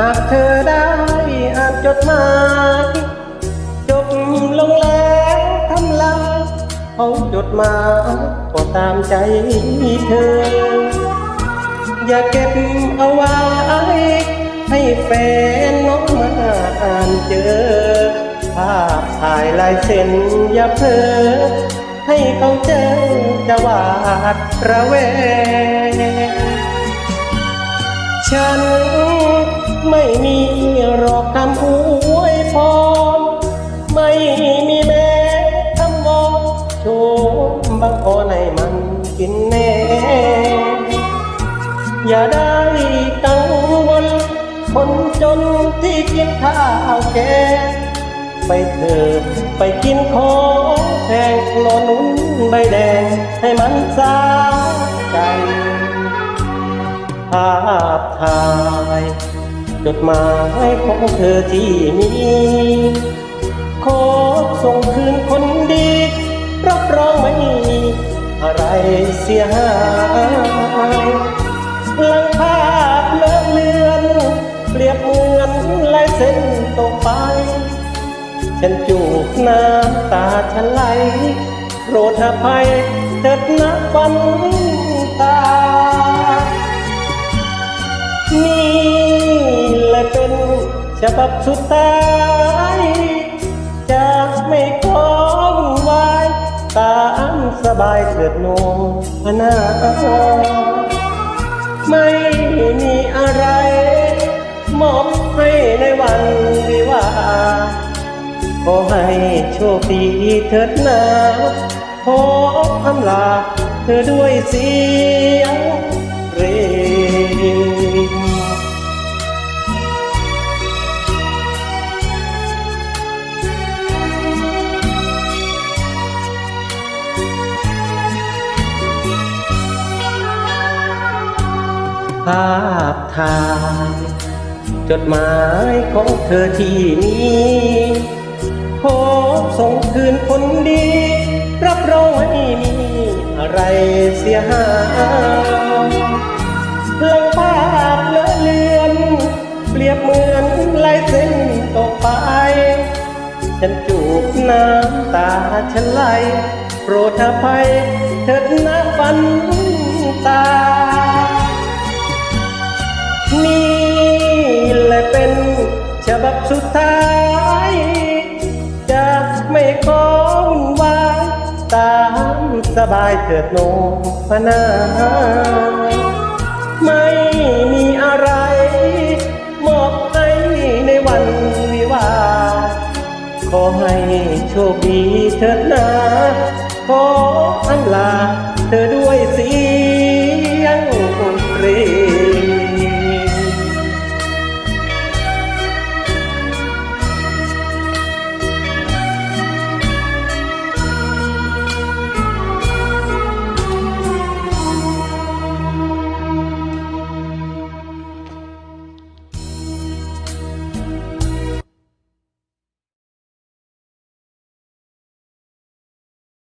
หากเธอได้อ่านจดหมายจบลงแล้วทำลายเอาจดหมายก็ตามใจเธอ อย่าเก็บเอาไว้ให้แฟนน้องมาอ่านเจอ ภาพถ่ายลายเซ็นอย่าเพลอให้เขาเจอจะหวาดระแวงฉัน ไม่มีหรอกคำอวยพรไม่มีแม้คำวอนโชมบางคนให้มันกินแน่อย่าได้กังวลคนจนที่กินข้าวแกงไปเถิดไปกินของแพงโนนนุนใบแดงให้มันสาใจภาพถ่าย จดหมายของเธอที่มีขอส่งคืนคนดี รับรองไม่มีอะไรเสียหายหลังภาพเลอะเลือน เปรียบเหมือนลายเส้นตกไป ฉันจูบน้ำตาฉันไหลโปรดอภัยเถิดนะฟัน ฉบับสุดท้ายจะไม่ขอวุ่นวายตามสบายเถิดโนพนาไม่มีอะไร มอบให้ในวันวิวาขอให้โชคดีเถิดนาขออำลาเธอด้วยเสียง ภาพถ่าย จดหมายของเธอที่นี้ขอส่งคืนคนดี รับรองไม่มีอะไรเสียหายหลังภาพเลอะเลือน เปรียบเหมือนลายเส้นตกไป ฉันจูบน้ำตาฉันไหลโปรดอภัยเถิดนะฟันตา นี่แหละเป็นฉบับสุดท้าย จะไม่ขอวุ่นวายตามสบายเถิดโนพนา ไม่มีอะไรมอบให้ในวันวิวา ขอให้โชคดีเถิดนะขออันลาเธอด้วยสี